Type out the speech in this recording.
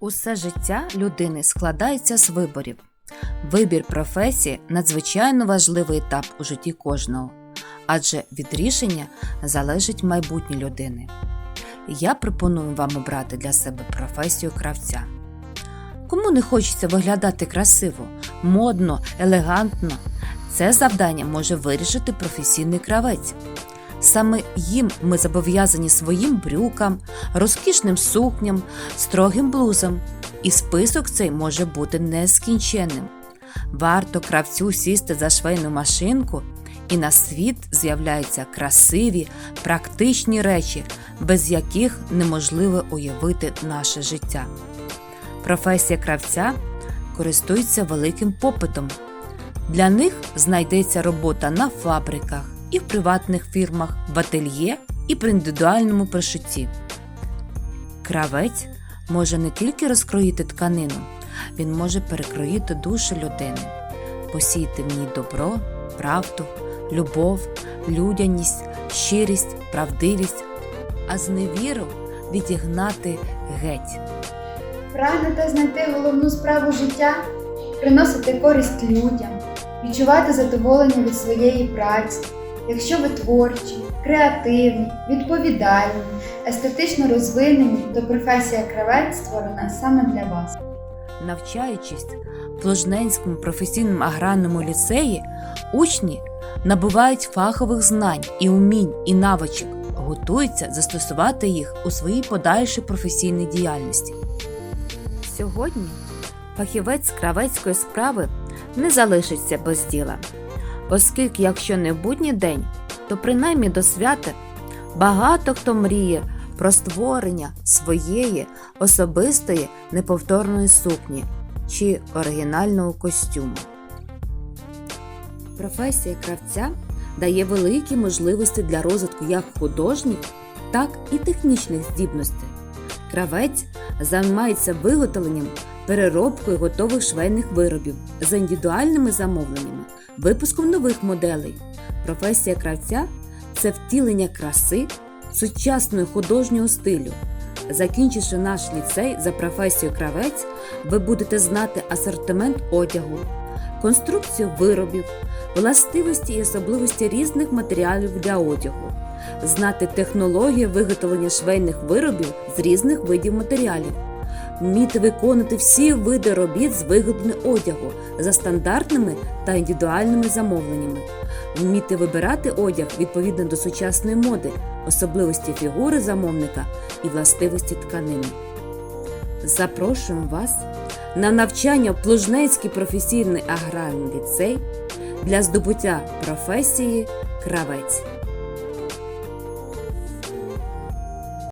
Усе життя людини складається з виборів. Вибір професії надзвичайно важливий етап у житті кожного, адже від рішення залежить майбутнє людини. Я пропоную вам обрати для себе професію кравця. Кому не хочеться виглядати красиво, модно, елегантно, це завдання може вирішити професійний кравець. Саме їм ми зобов'язані своїм брюкам, розкішним сукням, строгим блузам, і список цей може бути нескінченним. Варто кравцю сісти за швейну машинку, і на світ з'являються красиві, практичні речі, без яких неможливо уявити наше життя. Професія кравця користується великим попитом. Для них знайдеться робота на фабриках і в приватних фірмах, в ательє і при індивідуальному пришитті. Кравець може не тільки розкроїти тканину, він може перекроїти душу людини, посіяти в ній добро, правду, любов, людяність, щирість, правдивість, а зневіру відігнати геть. Прагнете знайти головну справу життя, приносити користь людям, відчувати задоволення від своєї праці. Якщо ви творчі, креативні, відповідальні, естетично розвинені, то професія кравець створена саме для вас. Навчаючись в Пложненському професійному аграрному ліцеї, учні набувають фахових знань і умінь і навичок, готуються застосувати їх у своїй подальшій професійній діяльності. Сьогодні фахівець кравецької справи не залишиться без діла, оскільки, якщо не будній день, то принаймні до свята багато хто мріє про створення своєї особистої неповторної сукні чи оригінального костюму. Професія кравця дає великі можливості для розвитку як художніх, так і технічних здібностей. Кравець займається виготовленням, переробкою готових швейних виробів за індивідуальними замовленнями, випуском нових моделей. Професія кравця це втілення краси сучасного художнього стилю. Закінчивши наш ліцей за професією кравець, ви будете знати асортимент одягу, конструкцію виробів, властивості і особливості різних матеріалів для одягу, знати технологію виготовлення швейних виробів з різних видів матеріалів, вміти виконувати всі види робіт з виготовлення одягу за стандартними та індивідуальними замовленнями, вміти вибирати одяг відповідно до сучасної моди, особливості фігури замовника і властивості тканини. Запрошуємо вас на навчання в Плужнецький професійний аграрний ліцей для здобуття професії кравець.